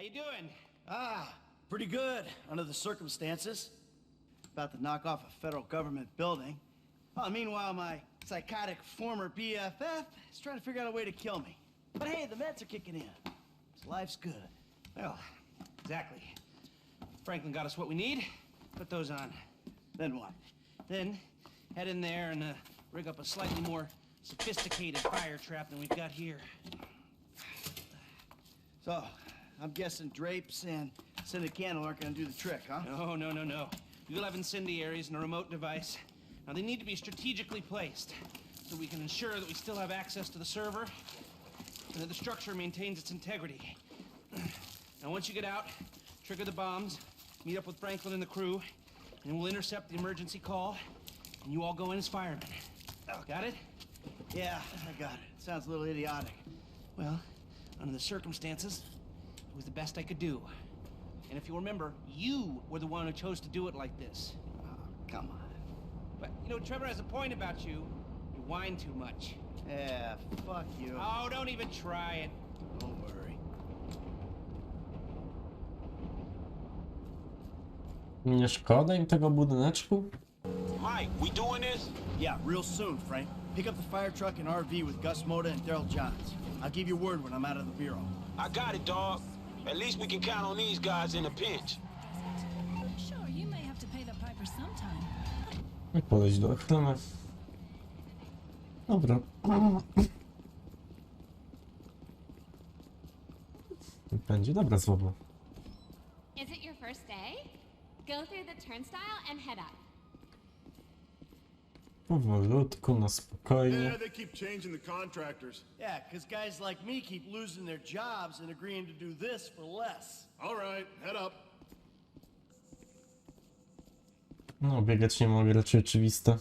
How you doing? Ah, pretty good under the circumstances. About to knock off a federal government building. Oh, meanwhile, my psychotic former BFF is trying to figure out a way to kill me. But hey, the meds are kicking in. So life's good. Well, exactly. Franklin got us what we need. Put those on. Then what? Then head in there and uh, rig up a slightly more sophisticated fire trap than we've got here. So, I'm guessing drapes and scented candle aren't gonna do the trick, huh? No, no, no, no. You'll have incendiaries and a remote device. Now, they need to be strategically placed so we can ensure that we still have access to the server and that the structure maintains its integrity. Now, once you get out, trigger the bombs, meet up with Franklin and the crew, and we'll intercept the emergency call, and you all go in as firemen. Oh, Got it? Yeah, I got it. Sounds a little idiotic. Well, under the circumstances, it was the best I could do. And if you remember, you were the one who chose to do it like this. Oh, come on. But, you know, Trevor has a point about you. You whine too much. Yeah, fuck you. Oh, don't even try it. Don't worry. Nie szkoda im tego budyneczku? Mike, we doing this? Yeah, real soon, Frank. Pick up the fire truck and RV with Gus Moda and Daryl Johns. I'll give you word when I'm out of the bureau. I got it, dog. At least we can count on these guys in a pinch. Sure, you may have to pay the piper sometime. Jak podejść do ochrony? Dobra. Będzie dobra słowo. Is it your first day? Go through the turnstile and head up. Powolutku, na spokojnie. Yeah, they keep changing the contractors. Yeah, because guys like me keep losing their jobs and agreeing to do this for less. All right, head up. No, biegać nie mogę, raczej oczywiste.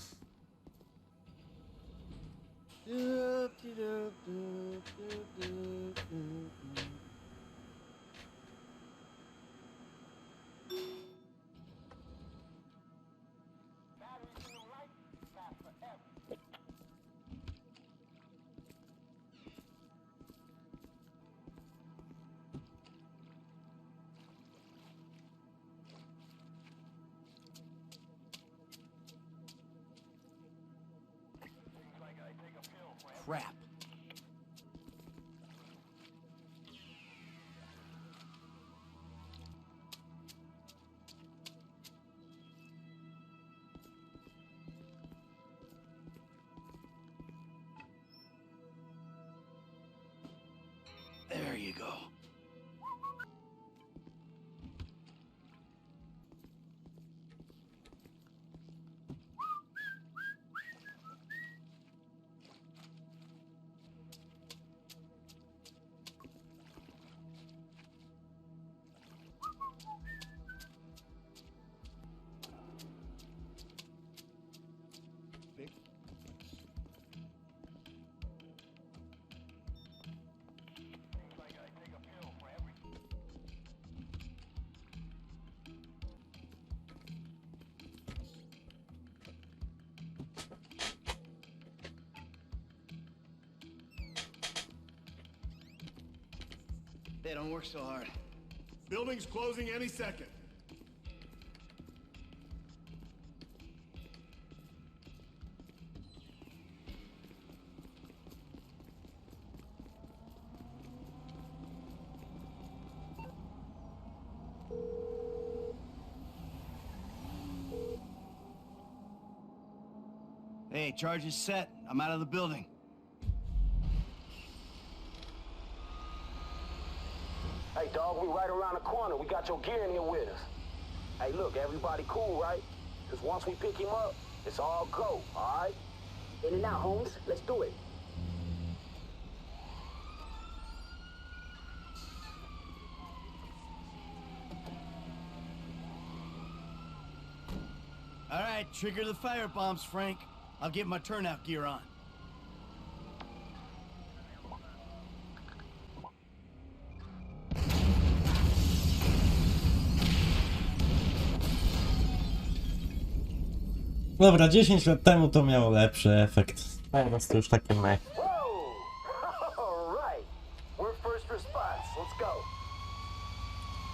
They don't work so hard. Building's closing any second. Hey, charge is set. I'm out of the building. Hey, dog, we right around the corner. We got your gear in here with us. Hey, look, everybody cool, right? Because once we pick him up, it's all go, all right? In and out, Holmes. Let's do it. All right, trigger the fire bombs, Frank. I'll get my turnout gear on. Dobra, 10 lat temu to miało lepszy efekt. Teraz to już takie my.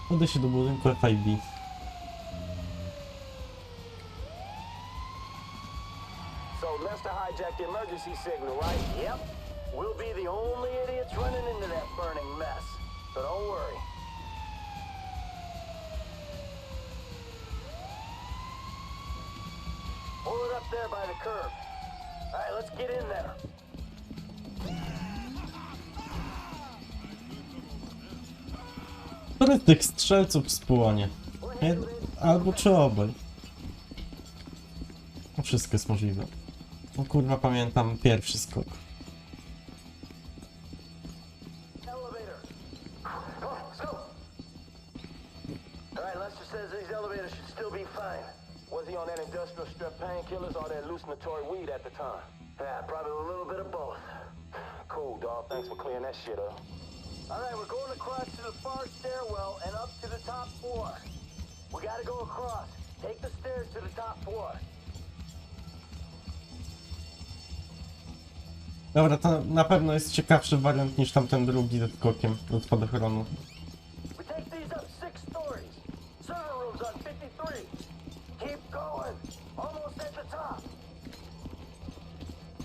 Uda się do budynku FIB. So Lester hijacked the emergency signal, right? który tych strzelców spłonie? Jed albo czy obaj? No wszystko jest możliwe. No kurwa, pamiętam pierwszy skok. ciekawszy wariant niż tamten drugi z skokiem od spadochronu.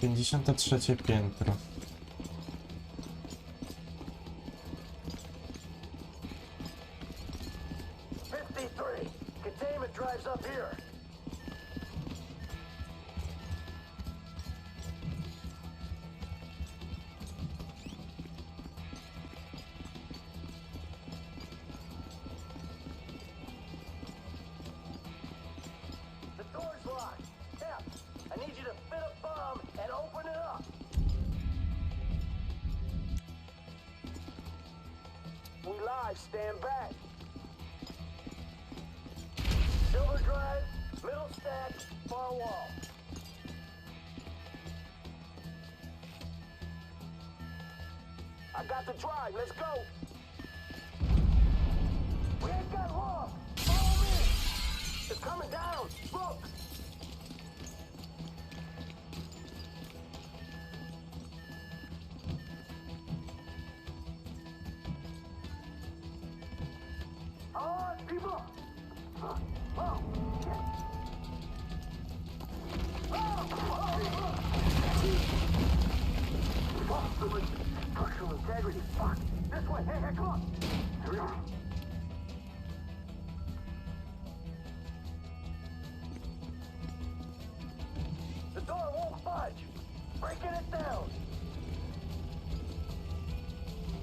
Pięćdziesiąte trzecie piętro.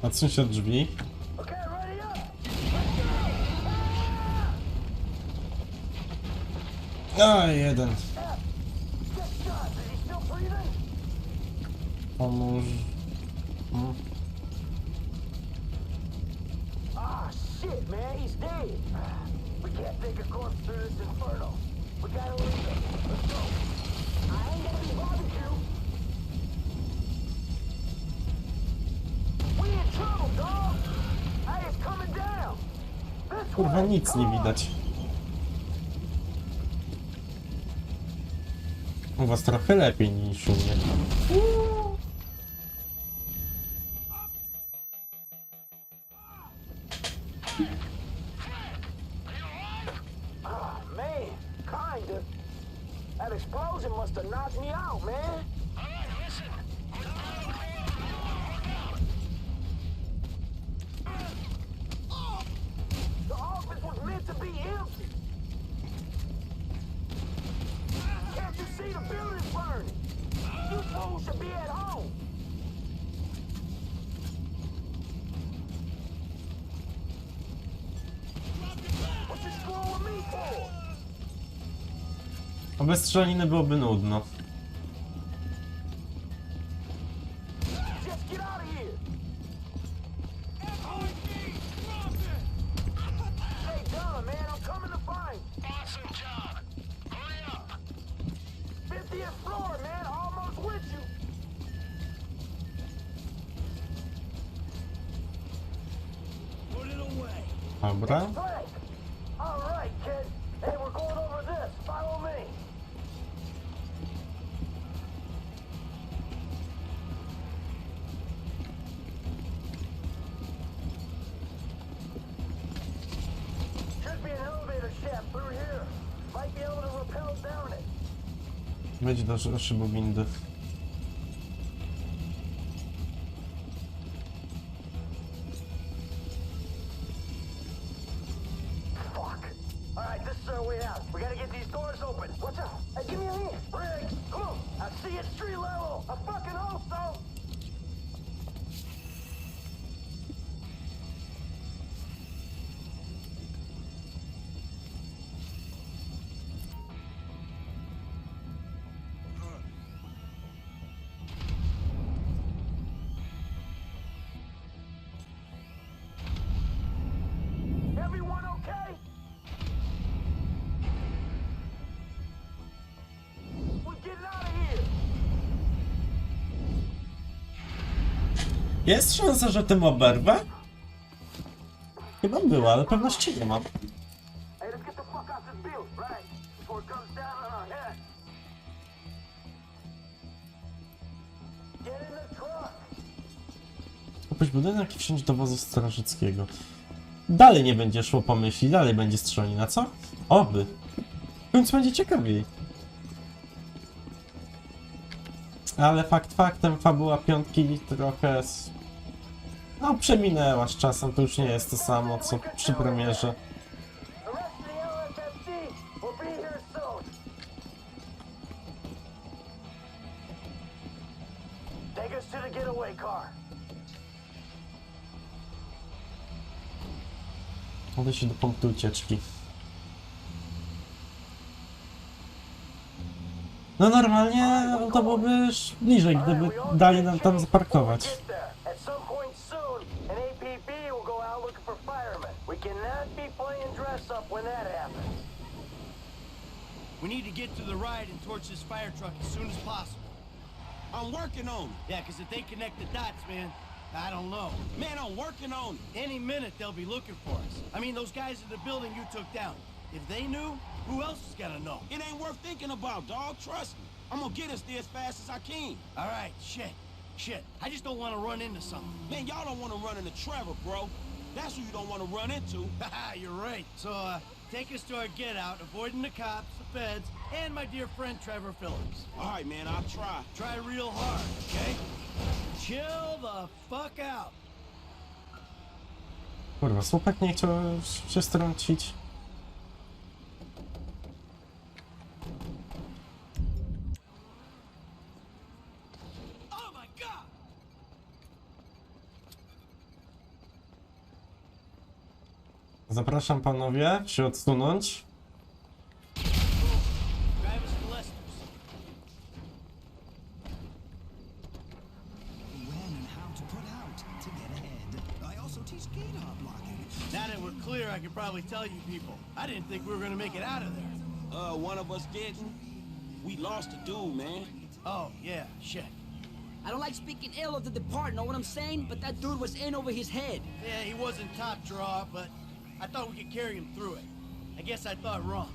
Odsuń się od drzwi. A, jeden. Pomóż. Hmm. We gotta leave him. Let's go. I ain't gonna be bothered here Kurwa nic nie widać. U was trochę lepiej niż u mnie. fools Bez byłoby nudno. Wejdź do szybowindy. Jest szansa, że tym oberwę? Chyba była, ale pewności nie mam. Kupić budynek i wsiąść do wozu strażackiego. Dalej nie będzie szło po myśli, dalej będzie strzelanina, co? Oby. W końcu będzie ciekawiej. Ale fakt faktem, fabuła piątki trochę... s- No, przeminęła z czasem, to już nie jest to samo, co przy premierze. The rest of the LSFC will be here soon. Take us to the getaway car. Odejść do punktu ucieczki. No normalnie to byłoby już bliżej, gdyby dali nam tam zaparkować. Get there. At some point soon, an APB will go out looking for firemen. We cannot be playing dress up when that happens. We need to get to the ride and torch this fire truck as soon as possible. I'm working on it. Yeah, because if they connect the dots, man, I don't know. Man, I'm working on it. Any minute they'll be looking for us. I mean, those guys in the building you took down. If they knew, who else is gonna know? It ain't worth thinking about, dog. Trust me. I'm gonna get us there as fast as I can. All right, shit, shit. I just don't want to run into something. Man, y'all don't want to run into Trevor, bro. That's who you don't want to run into. You're right. So, uh, take us to our get out, avoiding the cops, the feds, and my dear friend Trevor Phillips. All right, man, I'll try. Try real hard, okay? Chill the fuck out. Kurwa, słupek nie chciał się strącić. Now that we're clear, I can probably tell you people. I didn't think we were gonna make it out of there. Uh, one of us didn't. We lost a dude, man. Oh, yeah, shit. I don't like speaking ill of the departed, know what I'm saying? But that dude was in over his head. Yeah, he wasn't top draw, but I thought we could carry him through it. I guess I thought wrong.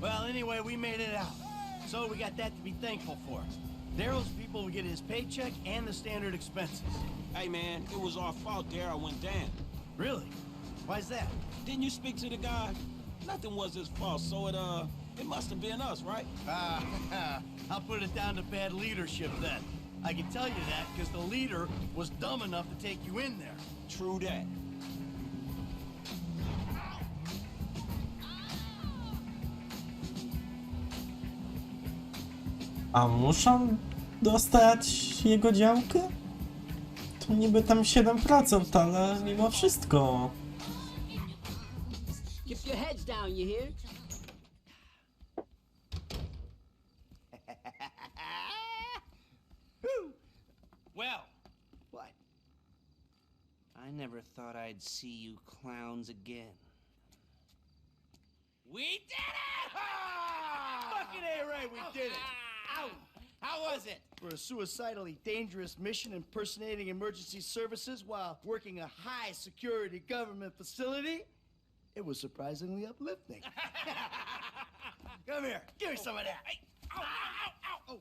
Well, anyway, we made it out. So we got that to be thankful for. Daryl's people will get his paycheck and the standard expenses. Hey, man, it was our fault Daryl went down. Really? Why's that? Didn't you speak to the guy? Nothing was his fault, so it, uh, it must have been us, right? Ah, I'll put it down to bad leadership then. I can tell you that because the leader was dumb enough to take you in there. True that. A muszą dostać jego działkę? To niby tam 7%, ale mimo wszystko. Keep your heads down, you hear? Well, What? I never thought I'd see you clowns again. We did it! Fucking A right, we did it. Ow! How was it? For a suicidally dangerous mission impersonating emergency services while working a high security government facility, it was surprisingly uplifting. Come here, give me some of that. Hey. Ow, ow, ow, ow! Oh,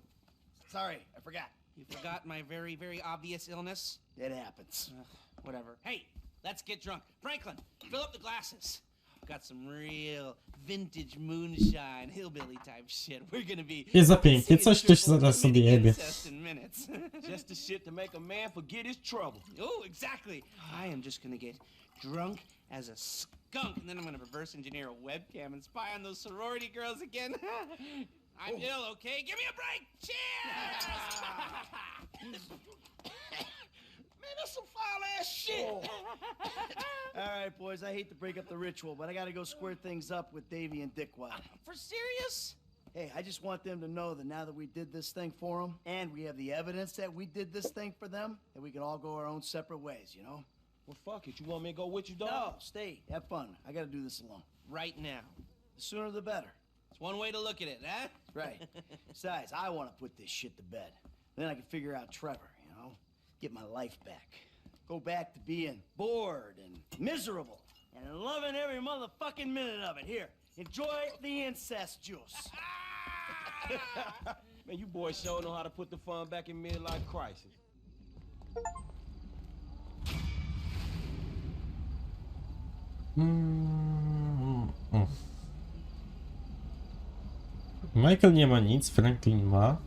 sorry, I forgot. You forgot my very, very obvious illness? It happens. Ugh, whatever. Hey, let's get drunk. Franklin, fill up the glasses. Got some real vintage moonshine, hillbilly type shit. We're gonna be. Jest za pięknie, singing coś tu się triple zaraz sobie committing jebie. incest in minutes. Just the shit to make a man forget his trouble. oh, exactly. I am just gonna get drunk as a skunk, and then I'm gonna reverse engineer a webcam and spy on those sorority girls again. I'm ill, oh. okay? Give me a break. Cheers. Man, that's some foul ass shit. Oh. All right, boys, I hate to break up the ritual, but I gotta go square things up with Davy and Dickwad. For serious? Hey, I just want them to know that now that we did this thing for them, and we have the evidence that we did this thing for them, that we can all go our own separate ways, you know? Well, fuck it. You want me to go with you, dog? No, stay, have fun. I gotta do this alone. Right now. The sooner the better. It's one way to look at it, huh? Right. Besides, I want to put this shit to bed. Then I can figure out Trevor, you know? Get my life back. Go back to being bored and miserable and loving every motherfucking minute of it. Here, enjoy the incest juice. Man, you boys sure know how to put the fun back in midlife crisis. Mm. Michael nie ma nic, Franklin ma.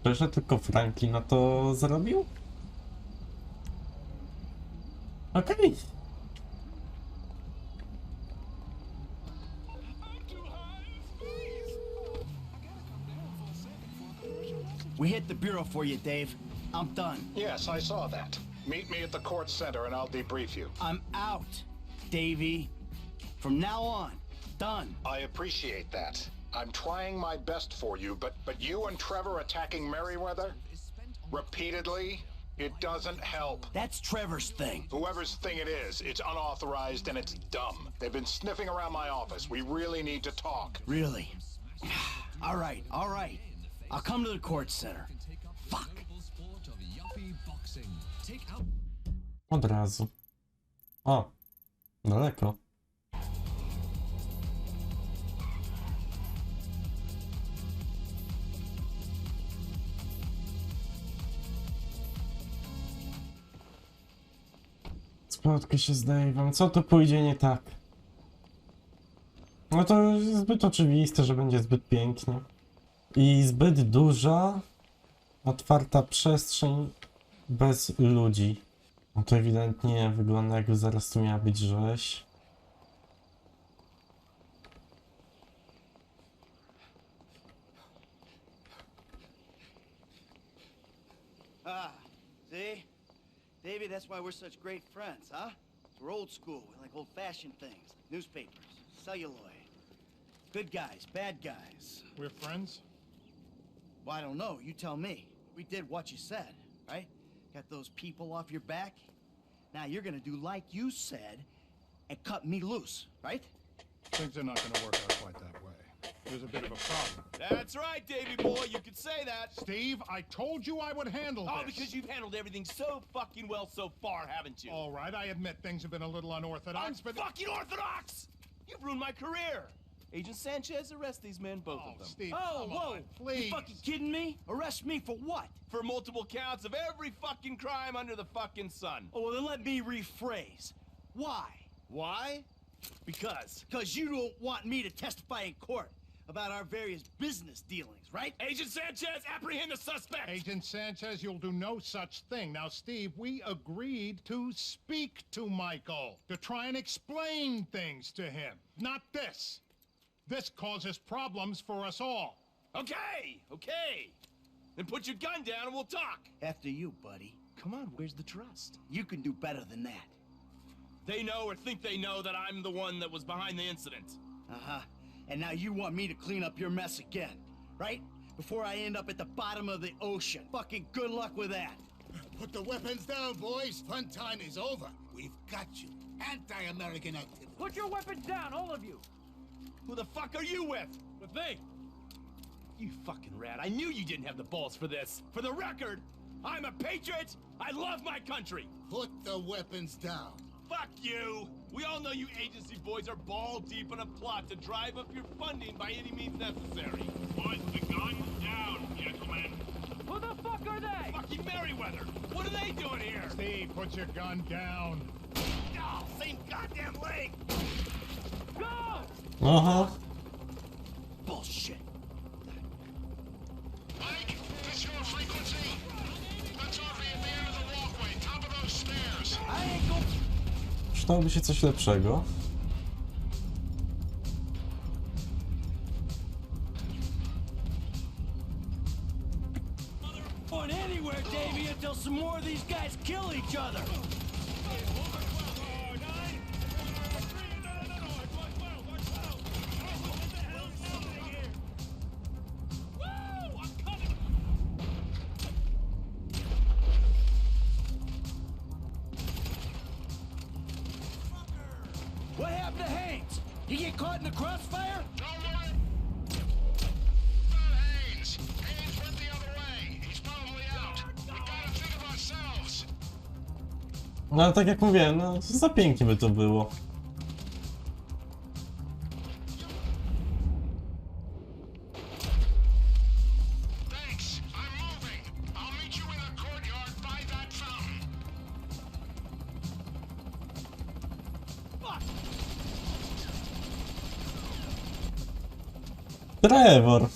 Szczerze, tylko Franklin na to zarobił? Okej. We hit the bureau for you, Dave. I'm done. Yes, I saw that. Meet me at the court center and I'll debrief you. I'm out, Davy. From now on, done. I appreciate that. I'm trying my best for you, but but you and Trevor attacking Merriweather repeatedly, it doesn't help. That's Trevor's thing. Whoever's thing it is, it's unauthorized and it's dumb. They've been sniffing around my office. We really need to talk. Really? all right, all right. I'll come to the court center. Fuck. sport of yuppie boxing. Take Od razu. O, daleko. Spotkaj się z Dave'em. Co tu pójdzie nie tak? No to jest zbyt oczywiste, że będzie zbyt pięknie. I zbyt duża, otwarta przestrzeń bez ludzi. No to ewidentnie wygląda jakby zaraz tu miała być rzeź. That's why we're such great friends, huh? We're old school. We like old-fashioned things. Newspapers, celluloid. Good guys, bad guys. We're friends? Well, I don't know. You tell me. We did what you said, right? Got those people off your back. Now you're gonna do like you said and cut me loose, right? Things are not gonna work out quite that way. There's a bit of a problem. That's right, Davy boy. You could say that. Steve, I told you I would handle Oh, this. Oh, because you've handled everything so fucking well so far, haven't you? All right, I admit things have been a little unorthodox, I'm but... fucking orthodox! You've ruined my career. Agent Sanchez, arrest these men, both Oh, of them. Steve, Oh, come whoa! on, please. You fucking kidding me? Arrest me for what? For multiple counts of every fucking crime under the fucking sun. Oh, well, then let me rephrase. Why? Why? Because. Because you don't want me to testify in court about our various business dealings, right? Agent Sanchez, apprehend the suspect! Agent Sanchez, you'll do no such thing. Now, Steve, we agreed to speak to Michael, to try and explain things to him. Not this. This causes problems for us all. Okay, okay. Then put your gun down and we'll talk. After you, buddy. Come on, where's the trust? You can do better than that. They know or think they know that I'm the one that was behind the incident. Uh-huh. And now you want me to clean up your mess again, right? Before I end up at the bottom of the ocean. Fucking good luck with that. Put the weapons down, boys. Fun time is over. We've got you. Anti-American activity. Put your weapons down, all of you. Who the fuck are you with? With me. You fucking rat. I knew you didn't have the balls for this. For the record, I'm a patriot. I love my country. Put the weapons down. Fuck you. We all know you agency boys are ball deep in a plot to drive up your funding by any means necessary. Put the guns down, gentlemen. Who the fuck are they? Fucking Merriweather. What are they doing here? Steve, put your gun down. Oh, same goddamn leg. Go! Uh-huh. Przydałoby się coś lepszego. No ale tak jak mówiłem, no za pięknie by to było. Trevor.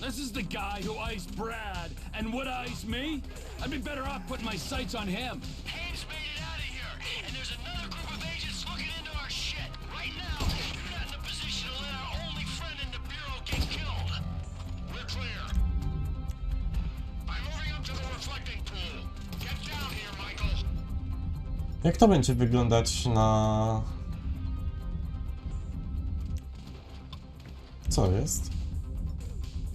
This is the guy who iced Brad and would ice me? I'd be better off putting my sights on him. Hayes made it out of here, and there's another group of agents looking into our shit. Right now, you're not in a position to let our only friend in the Bureau get killed. We're clear. I'm moving up to the reflecting pool. Get down here, Michael. Jak to będzie wyglądać na... Co jest?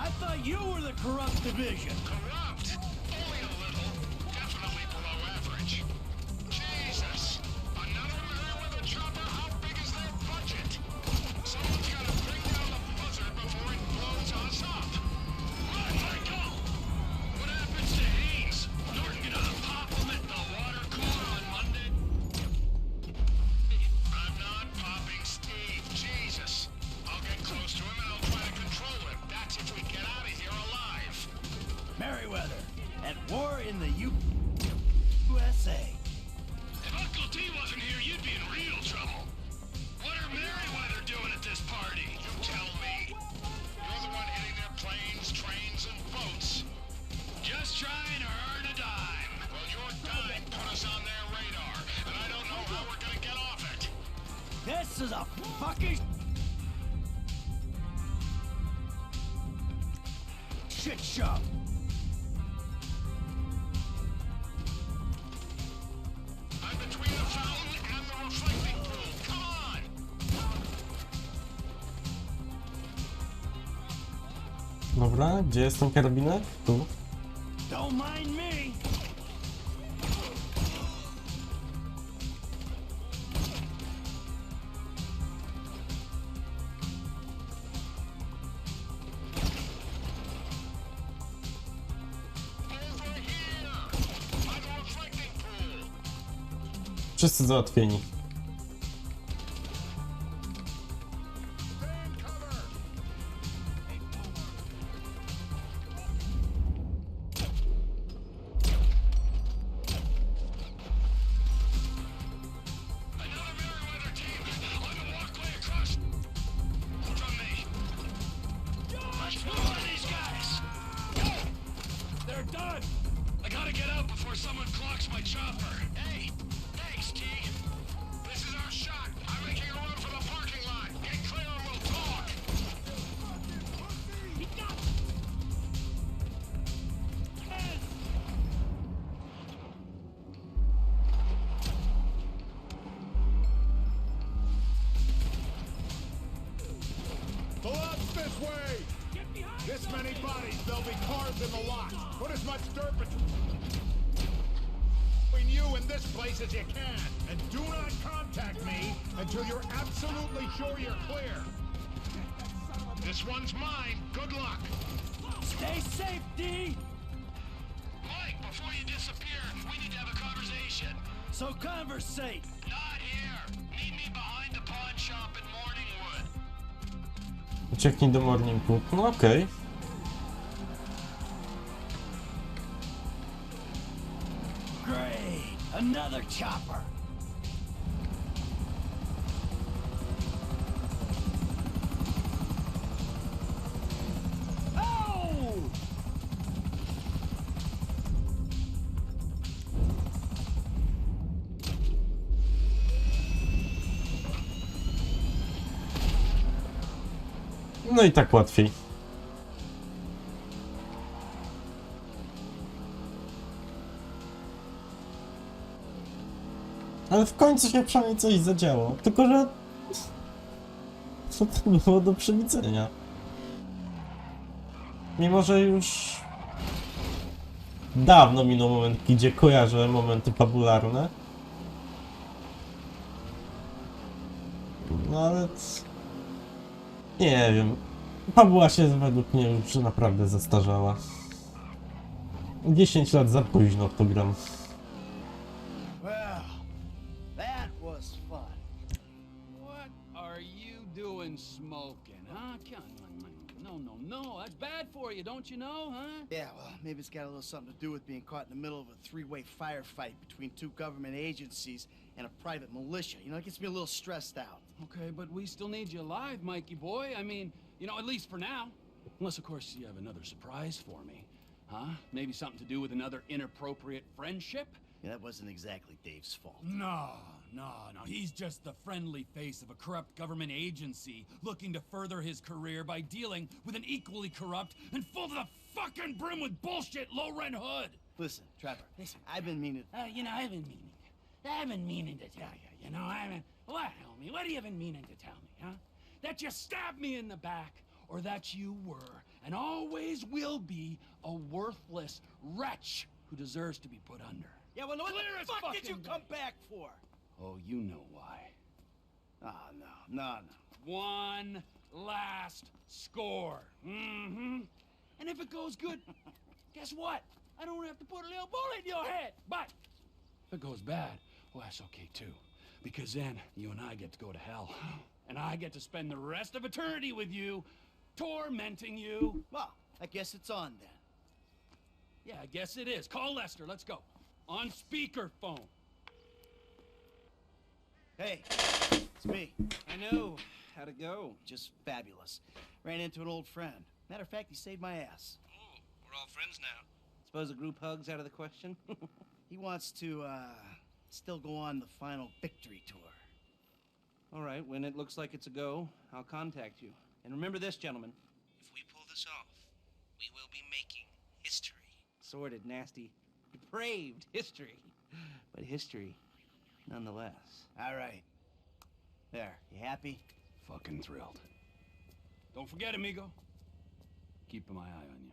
I thought you were the corrupt division. Corrupt? This is a fucking shit show. Dobra, gdzie jest ten karabinek? Tu. załatwieni. This way! This many bodies, there'll be cars in the lot. Put as much dirt between you and this place as you can. And do not contact me until you're absolutely sure you're clear. This one's mine. Good luck. Stay safe, D! Mike, before you disappear, we need to have a conversation. So conversate! Ucieknij do Morningwood. No okej. Great! Another chopper! No i tak łatwiej. Ale w końcu się przynajmniej coś zadziało. Tylko, że... Co to było do przewidzenia? Mimo, że już... Dawno minął moment, gdzie kojarzę momenty fabularne. No ale... Nie wiem. Fabuła się według mnie już naprawdę zestarzała. 10 lat za późno w to gram. Well, that was fun. What are you doing smoking, huh? Come on, No, no, no. That's bad for you, don't you know, huh? Yeah, well, maybe it's got a little something to do with being caught in the middle of a three-way firefight between two government agencies and a private militia. You know, it gets me a little stressed out. Okay, but we still need you alive, Mikey boy. I mean, you know, at least for now. Unless, of course, you have another surprise for me. Huh? Maybe something to do with another inappropriate friendship? Yeah, that wasn't exactly Dave's fault. No, no, no. He's just the friendly face of a corrupt government agency looking to further his career by dealing with an equally corrupt and full to the fucking brim with bullshit low rent hood. Listen, Trevor, Listen, I've been meaning... Uh, you know, I've been meaning. I've been meaning to tell you, you know, I mean, what, homie? What have you been meaning to tell me? That you stabbed me in the back, or that you were, and always will be, a worthless wretch who deserves to be put under. Yeah, well, what Clear the fuck did you fucking come back for? Oh, you know why. Ah, no, no, no. One last score. Mm-hmm. And if it goes good, guess what? I don't have to put a little bullet in your head. But if it goes bad, well, that's okay too. Because then you and I get to go to hell. And I get to spend the rest of eternity with you, tormenting you. Well, I guess it's on then. Yeah, I guess it is. Call Lester. Let's go. On speakerphone. Hey, it's me. I know. How'd it go? Just fabulous. Ran into an old friend. Matter of fact, he saved my ass. Oh, we're all friends now. Suppose a group hug's out of the question? He wants to, uh, still go on the final victory tour. All right, when it looks like it's a go, I'll contact you. And remember this, gentlemen. If we pull this off, we will be making history. Sordid, nasty, depraved history. But history, nonetheless. All right. There, you happy? Fucking thrilled. Don't forget, amigo. Keeping my eye on you.